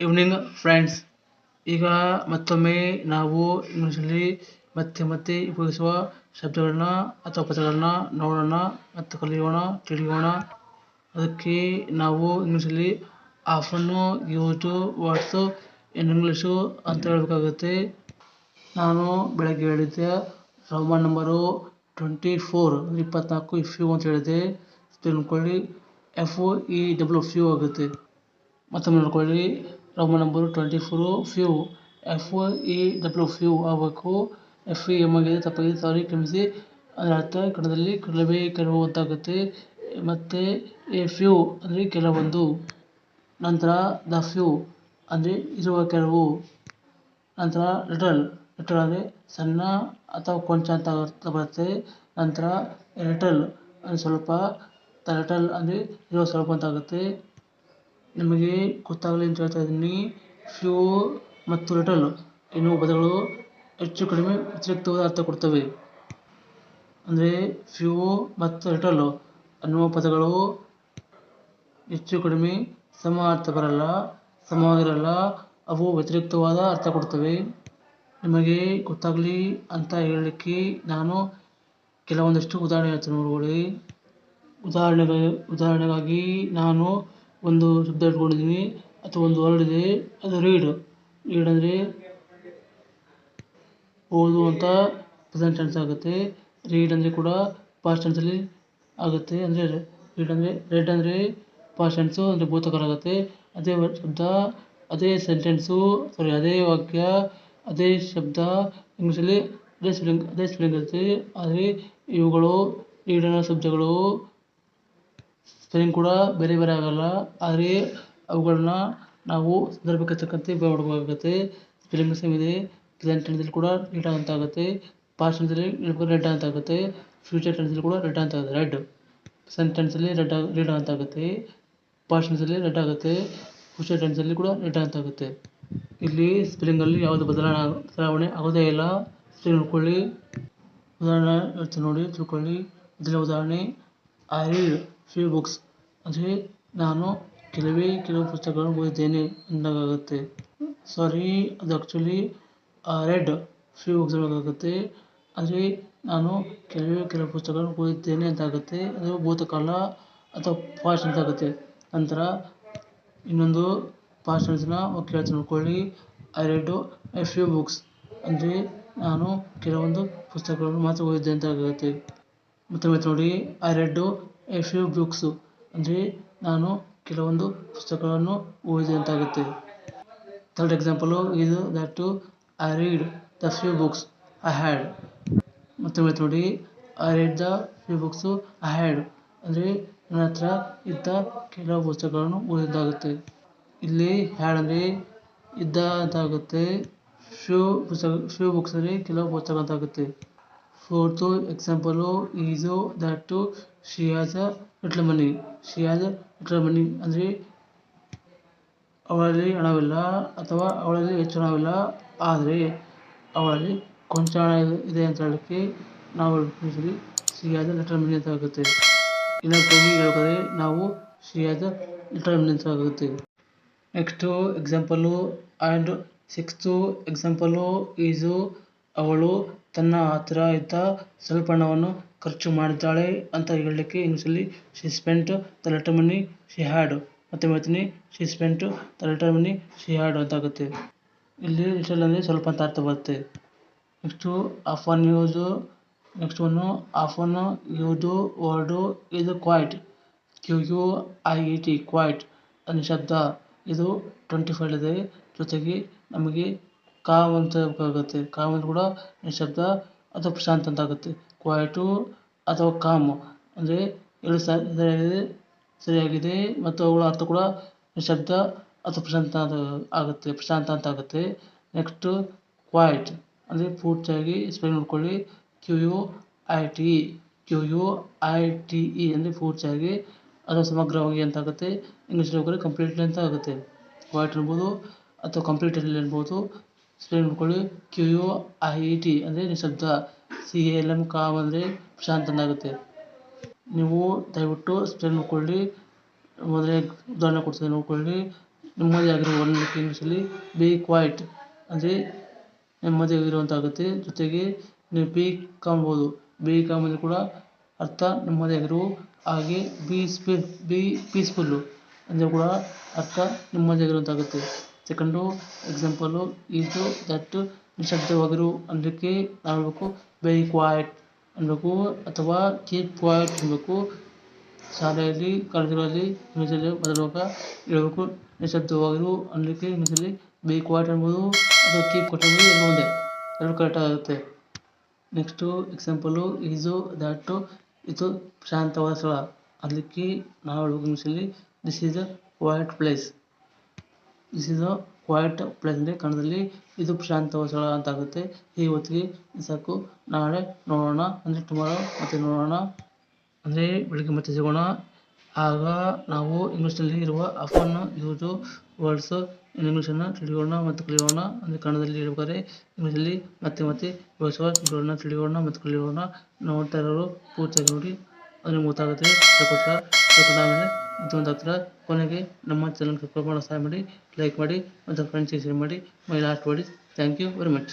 Evening friends ಈಗ ಮತ್ತೊಮ್ಮೆ ನಾವು ಇಂಗ್ಲೀಷಲ್ಲಿ ಮತ್ತೆ ಮತ್ತೆ ಉಪಯೋಗಿಸುವ ಶಬ್ದಗಳನ್ನ ಅಥವಾ ಪದಗಳನ್ನ ನೋಡೋಣ ಮತ್ತು ಕಲಿಯೋಣ, ತಿಳಿಯೋಣ. ಅದಕ್ಕೆ ನಾವು ಇಂಗ್ಲೀಷಲ್ಲಿ ಆಫನ್ನು ಯೂಸು ವಾಟ್ಸು, ಇನ್ ಇಂಗ್ಲೀಷು ಅಂತ ಹೇಳಬೇಕಾಗುತ್ತೆ. ನಾನು ಬೆಳಗ್ಗೆ ಹೇಳಿದ್ದೆ, ರೋಮನ್ ನಂಬರು ಟ್ವೆಂಟಿ ಫೋರ್ ಅಂದರೆ ಇಪ್ಪತ್ನಾಲ್ಕು ಇಫ್ ಯು ಅಂತ ಹೇಳಿದೆ. ನೋಡ್ಕೊಳ್ಳಿ ಎಫ್ ಇ ಡಬ್ಲ್ಯೂ ಫ್ಯೂ ಆಗುತ್ತೆ. ಮತ್ತೊಮ್ಮೆ ನೋಡ್ಕೊಳ್ಳಿ number twenty four few F E W few ಆಗಬೇಕು ಎಫ್ ಇ ಎಂ ಆಗಿದೆ ತಪ್ಪಾಗಿದೆ ಸಾರಿ ಕ್ಷಮಿಸಿ. ಅದರ ಅರ್ಥ, ಕಣದಲ್ಲಿ ಕೆಲವೇ ಕೆಲವು ಅಂತಾಗುತ್ತೆ ಮತ್ತು ಎ ಫ್ಯೂ ಅಂದರೆ ಕೆಲವೊಂದು. ನಂತರ ದ ಫ್ಯೂ ಅಂದರೆ ಇರುವ ಕೆಲವು. ನಂತರ ಲಿಟಲ್ ಲಿಟಲ್ ಅಂದರೆ ಸಣ್ಣ ಅಥವಾ ಕೊಂಚ ಅಂತ ಅರ್ಥ ಬರುತ್ತೆ. ನಂತರ ಲಿಟಲ್ ಅಂದರೆ ಸ್ವಲ್ಪ, ದ ಲಿಟಲ್ ಅಂದರೆ ಇರುವ ಸ್ವಲ್ಪ ಅಂತ ಆಗುತ್ತೆ. ನಿಮಗೆ ಗೊತ್ತಾಗಲಿ ಅಂತ ಹೇಳ್ತಾ ಇದ್ದೀನಿ. ಫ್ಯೂ ಮತ್ತು ರಿಟಲ್ ಎನ್ನುವ ಪದಗಳು ಹೆಚ್ಚು ಕಡಿಮೆ ವ್ಯತಿರಿಕ್ತವಾದ ಅರ್ಥ ಕೊಡ್ತವೆ. ಅಂದರೆ ಫ್ಯೂ ಮತ್ತು ರಿಟಲ್ ಅನ್ನುವ ಪದಗಳು ಹೆಚ್ಚು ಕಡಿಮೆ ಸಮ ಅರ್ಥ ಬರಲ್ಲ, ಸಮವಾಗಿರಲ್ಲ, ಅವು ವ್ಯತಿರಿಕ್ತವಾದ ಅರ್ಥ ಕೊಡ್ತವೆ. ನಿಮಗೆ ಗೊತ್ತಾಗಲಿ ಅಂತ ಹೇಳಲಿಕ್ಕೆ ನಾನು ಕೆಲವೊಂದಷ್ಟು ಉದಾಹರಣೆ ಹೇಳ್ತೀನಿ ನೋಡ್ಕೊಳ್ಳಿ. ಉದಾಹರಣೆಗೆ, ಉದಾಹರಣೆಗಾಗಿ ನಾನು ಒಂದು ಶಬ್ದ ಇಟ್ಕೊಂಡಿದ್ದೀನಿ ಅಥವಾ ಒಂದು ವರ್ಡ್ ಇದೆ, ಅದು ರೀಡ್ ರೀಡ್ ಅಂದರೆ ಓದು ಅಂತ ಪ್ರೆಸೆಂಟ್ ಟೆನ್ಸ್ ಆಗುತ್ತೆ. ರೀಡ್ ಅಂದರೆ ಕೂಡ ಪಾಸ್ಟ್ ಟೆನ್ಸಲ್ಲಿ ಆಗುತ್ತೆ ಅಂದರೆ ರೀಡ್ ಅಂದರೆ ರೆಡ್ ಅಂದರೆ ಪಾಸ್ಟ್ ಟೆನ್ಸು ಅಂದರೆ ಭೂತಕಾಲ ಆಗುತ್ತೆ. ಅದೇ ಶಬ್ದ, ಅದೇ ಸೆಂಟೆನ್ಸು ಸಾರಿ ಅದೇ ವಾಕ್ಯ, ಅದೇ ಶಬ್ದ ಇಂಗ್ಲೀಷಲ್ಲಿ ಅದೇ ಸ್ಪೆಲ್ಲಿಂಗ್ ಅದೇ ಸ್ಪೆಲ್ಲಿಂಗ್ ಇರುತ್ತೆ ಆದರೆ ಇವುಗಳು ರೀಡ್ ಅನ್ನೋ ಶಬ್ದಗಳು ಸ್ಪೆಲ್ಲಿಂಗ್ ಕೂಡ ಬೇರೆ ಬೇರೆ ಆಗೋಲ್ಲ. ಆದರೆ ಅವುಗಳನ್ನ ನಾವು ಸಂದರ್ಭಕ್ಕೆ ತಕ್ಕಂತೆ ಉಪಯೋಗ ಮಾಡ್ಕೋಬೇಕಾಗುತ್ತೆ ಸ್ಪೆಲ್ಲಿಂಗ್ ಸೇಮ್ ಇದೆ ಪ್ರೆಸೆಂಟ್ ಟೆನ್ಸಲ್ಲಿ ಕೂಡ ರೀಡ್ ಅಂತ ಆಗುತ್ತೆ ಪಾಸ್ಟ್ ಟೆನ್ಸಲ್ಲಿ ರೆಡ್ ಅಂತ ಆಗುತ್ತೆ ಫ್ಯೂಚರ್ ಟೆನ್ಸಲ್ಲಿ ಕೂಡ ರೆಡ್ ಅಂತ ಆಗುತ್ತೆ ರೆಡ್ ಪ್ರೆಸೆಂಟ್ ಟೆನ್ಸಲ್ಲಿ ರೆಡ್ ರೀಡ್ ಅಂತ ಆಗುತ್ತೆ ಪಾಸ್ಟ್ ಟೆನ್ಸಲ್ಲಿ ರೆಡ್ ಆಗುತ್ತೆ. ಫ್ಯೂಚರ್ ಟೆನ್ಸಲ್ಲಿ ಕೂಡ ರೆಡ್ ಅಂತ ಆಗುತ್ತೆ ಇಲ್ಲಿ ಸ್ಪೆಲ್ಲಿಂಗಲ್ಲಿ ಯಾವುದು ಬದಲಾವಣೆ ಬದಲಾವಣೆ ಆಗೋದೇ ಇಲ್ಲ. ಸ್ಪೆಲ್ಲಿಂಗ್ ನೋಡ್ಕೊಳ್ಳಿ. ಉದಾಹರಣೆ ನೋಡಿ, ತಿಳ್ಕೊಳ್ಳಿ. ಮೊದಲನೇ ಉದಾಹರಣೆ ಐ ರೀಡ್ ಫ್ಯೂ ಬುಕ್ಸ್. ಅಂದರೆ ನಾನು ಕೆಲವೇ ಕೆಲವು ಪುಸ್ತಕಗಳನ್ನು ಓದಿದ್ದೇನೆ ಅಂದಾಗುತ್ತೆ ಸಾರಿ, ಅದು ಆ್ಯಕ್ಚುಲಿ ರೆಡ್ ಫ್ಯೂ ಬುಕ್ಸ್ ಅಂದಾಗುತ್ತೆ ಅಂದರೆ ನಾನು ಕೆಲವೇ ಕೆಲವು ಪುಸ್ತಕಗಳನ್ನು ಓದಿದ್ದೇನೆ ಅಂತಾಗುತ್ತೆ ಅದು ಭೂತಕಾಲ ಅಥವಾ ಪಾಸ್ಟ್ ಅಂತಾಗುತ್ತೆ ನಂತರ ಇನ್ನೊಂದು ಪಾಸ್ಟ್ ಹೇಳ್ತೀನಿ ನೋಡ್ಕೊಳ್ಳಿ I read I few books. ಅಂದರೆ ನಾನು ಕೆಲವೊಂದು ಪುಸ್ತಕಗಳನ್ನು ಮಾತ್ರ ಓದಿದ್ದೆ ಅಂತ ಮತ್ತೊಮ್ಮೆ ನೋಡಿ I read a few books. ಅಂದರೆ ನಾನು ಕೆಲವೊಂದು ಪುಸ್ತಕಗಳನ್ನು ಓದಿದೆ ಅಂತ ಆಗುತ್ತೆ ಥರ್ಡ್ ಎಕ್ಸಾಂಪಲು, ಇದು that I read the few books I had. ಮತ್ತು ನೋಡಿ, I read the few books I had. ಅಂದರೆ ನನ್ನ ಹತ್ರ ಇದ್ದ ಕೆಲವು ಪುಸ್ತಕಗಳನ್ನು ಓದಿದ್ದಾಗುತ್ತೆ ಇಲ್ಲಿ ಹ್ಯಾಡ್ ಅಂದರೆ ಇದ್ದ ಅಂತ ಆಗುತ್ತೆ ಫ್ಯೂ ಪುಸ್ತಕ, ಫ್ಯೂ ಬುಕ್ಸ್ ಕೆಲವು ಪುಸ್ತಕ ಅಂತ ಆಗುತ್ತೆ example example that that has she has a little money ಅಂದರೆ ಅವಳಲ್ಲಿ ಹಣವಿಲ್ಲ ಅಥವಾ ಅವಳಲ್ಲಿ ಹೆಚ್ಚು ಹಣವಿಲ್ಲ, ಆದರೆ ಅವಳಲ್ಲಿ ಕೊಂಚ ಹಣ ಇದೆ ಅಂತ ಹೇಳಲಿಕ್ಕೆ ನಾವು ಇಂಗ್ಲೀಷಲ್ಲಿ ಶಿ ಮನಿ ಅಂತ ಆಗುತ್ತೆ. ಇನ್ನೊಬ್ಬರಿಗೆ ಹೇಳಿದ್ರೆ ನಾವು ಶಿ ಲಿಟ್ಲ್ ಮನಿ ಅಂತ ಆಗುತ್ತೆ. Next, example and sixth, example is ಅವಳು ತನ್ನ ಹತ್ತಿರ ಇದ್ದ ಸ್ವಲ್ಪ ಹಣವನ್ನು ಖರ್ಚು ಮಾಡಿದ್ದಾಳೆ ಅಂತ ಹೇಳಲಿಕ್ಕೆ ಇಂಗ್ಲೀಷಲ್ಲಿ she spent the little money she had ಮತ್ತೆ ಹೇಳ್ತೀನಿ she spent the little money she had ಅಂತ ಆಗುತ್ತೆ ಇಲ್ಲಿ ಲಿಟಲ್ ಅಂದರೆ ಸ್ವಲ್ಪ ಅಂತ ಅರ್ಥ ಬರುತ್ತೆ. Next often use next one often used word ಇದು quiet Q U I E T quiet ಅನ್ನೋ ಶಬ್ದ ಇದು ಟ್ವೆಂಟಿ ಫೈವ್ ಇದೆ ಜೊತೆಗೆ ನಮಗೆ ಕಾಮ್ ಅಂತ ಆಗುತ್ತೆ. ಕಾಮ್ ಅಂದ್ರೆ ಕೂಡ ಈ ಅಥವಾ ಪ್ರಶಾಂತ್ ಅಂತ ಆಗುತ್ತೆ. ಕ್ವಾಯಿಟು ಅಥವಾ ಕಾಮ್ ಅಂದರೆ ಎರಡು ಸರಿಯಾಗಿದೆ ಸರಿಯಾಗಿದೆ ಮತ್ತು ಅವುಗಳ ಅರ್ಥ ಕೂಡ ನಿಶಬ್ದ ಅಥವಾ ಪ್ರಶಾಂತ ಅಂತ ಆಗುತ್ತೆ. ಪ್ರಶಾಂತ ಅಂತ ಆಗುತ್ತೆ. ನೆಕ್ಸ್ಟು ಕ್ವೈಟ್ ಅಂದರೆ ಪೂರ್ತಿಯಾಗಿ ಸ್ಪೆಲ್ ನೋಡ್ಕೊಳ್ಳಿ. Q U I T E Q U I T E ಅಂದರೆ ಪೂರ್ತಿಯಾಗಿ ಅದು ಸಮಗ್ರವಾಗಿ ಅಂತ ಆಗುತ್ತೆ. ಇಂಗ್ಲೀಷಲ್ಲಿ ಹೋದರೆ ಕಂಪ್ಲೀಟ್ಲಿ ಅಂತ ಆಗುತ್ತೆ. ಕ್ವೈಟ್ ಅನ್ಬೋದು ಅಥವಾ ಕಂಪ್ಲೀಟಲ್ಲಿ ಅನ್ಬೋದು ಸ್ಪೆಲ್ ಮಾಡ್ಕೊಳ್ಳಿ ಕ್ಯೂ ಯು ಐ ಟಿ ಅಂದರೆ ನಿಶಬ್ದ C A L M calm ಅಂದರೆ ಪ್ರಶಾಂತ ಅಂದಾಗುತ್ತೆ ನೀವು ದಯವಿಟ್ಟು ಸ್ಪೆಲ್ ಮಾಡ್ಕೊಳ್ಳಿ ಮೊದಲೇ ಉದಾಹರಣೆ ಕೊಡ್ತೀನಿ. ನೋಡ್ಕೊಳ್ಳಿ ನೆಮ್ಮದಿಯಾಗಿರು ಒನ್ ಇಂಗ್ಲೀಷಲ್ಲಿ ಬಿ ಕ್ವಾಯ್ಟ್ ಅಂದರೆ ಆಗುತ್ತೆ ಜೊತೆಗೆ ನೀವು ಬಿ ಕಾಂಬೋದು ಬಿ ಕಾಮ್ ಅಂದರೆ ಕೂಡ ಅರ್ಥ ನೆಮ್ಮದಿಯಾಗಿರು ಹಾಗೆ ಬಿ ಸ್ಪೀಡ್, ಬಿ ಪೀಸ್ಫುಲ್ಲು ಅಂದರೆ ಕೂಡ ಅರ್ಥ ನೆಮ್ಮದಿಯಾಗಿರುವಂತಾಗುತ್ತೆ ಸೆಕೆಂಡು ಎಕ್ಸಾಂಪಲು ಇದು ದಟ್ ನಿಶಬ್ದವಾಗಿರು ಅನ್ನಲಿಕ್ಕೆ ನಾವು ಹೇಳಬೇಕು ಬೈ ಕ್ವಾಯ್ಟ್ ಅನ್ನಬೇಕು ಅಥವಾ ಕೀಪ್ ಕ್ವಾಯ್ಟ್ ಅನ್ನಬೇಕು ಶಾಲೆಯಲ್ಲಿ, ಕಾಲೇಜುಗಳಲ್ಲಿ ಇಂಗ್ಲೀಷಲ್ಲಿ ಬದಲಾಗ ಹೇಳ್ಬೇಕು ನಿಶಬ್ದವಾಗಿರು ಅನ್ನಲಿಕ್ಕೆ ಇಂಗ್ಲೀಷಲ್ಲಿ ವೆರಿ ಕ್ವಾಯ್ಟ್ ಅನ್ಬೋದು ಅಥವಾ ಕೀಪ್ ಕ್ವಾಯ್ಟ್ ಅನ್ಬೋದು ಎರಡು ಒಂದೇ, ಎರಡು ಕರೆಕ್ಟ್ ಆಗುತ್ತೆ. ನೆಕ್ಸ್ಟು ಎಕ್ಸಾಂಪಲು ಈಸು ದಟ್ ಇದು ಶಾಂತವಾದ ಸ್ಥಳ. ಅದಕ್ಕೆ ನಾವು ಹೇಳಬೇಕು ಇಂಗ್ಲೀಷಲ್ಲಿ this is a quiet place this is a quiet place ಅಂದ್ರೆ ಕನ್ನಡದಲ್ಲಿ ಇದು ಪ್ರಶಾಂತವಾದ ಸ್ಥಳ ಅಂತ ಆಗುತ್ತೆ ಈ ಹೊತ್ತಿಗೆ ಸಾಕು. ನಾಳೆ ನೋಡೋಣ. ಅಂದ್ರೆ ಟುಮಾರೋ ಮತ್ತೆ ನೋಡೋಣ. ಅಂದ್ರೆ ಬೆಳಿಗ್ಗೆ ಮತ್ತೆ ಸಿಗೋಣ. ಆಗ ನಾವು ಇಂಗ್ಲೀಷ್ನಲ್ಲಿ ಇರುವ ಅಫನ್ ಯೂಸ್ ವರ್ಡ್ಸ್ ಇಂಗ್ಲೀಷನ್ನು ತಿಳಿಯೋಣ ಮತ್ತು ಕಲಿಯೋಣ. ಅಂದರೆ ಕನ್ನಡದಲ್ಲಿ ಇಂಗ್ಲಿಷ್ ಇಂಗ್ಲೀಷಲ್ಲಿ ಮತ್ತೆ ಮತ್ತೆ ಬಳಸುವ ತಿಳಿಯೋಣ ಮತ್ತು ಕಲಿಯೋಣ. ನೋಡ್ತಾ ಇರೋರು ಪೂರ್ತಿಯಾಗಿ ನೋಡಿ. ಅದನ್ನು ಗೊತ್ತಾಗುತ್ತೆ. ಅದಕ್ಕೋಸ್ಕರ ತಿಳ್ಕೊಂಡ ಆಮೇಲೆ ಹತ್ರ ಕೊನೆಗೆ ನಮ್ಮ ಚಾನಲ್ ಸಬ್ಸ್ಕ್ರೈಬ್ ಮಾಡೋ ಸಹಾಯ ಮಾಡಿ ಲೈಕ್ ಮಾಡಿ, ಮತ್ತು ಫ್ರೆಂಡ್ಸಿಗೆ ಶೇರ್ ಮಾಡಿ my last word thank you very much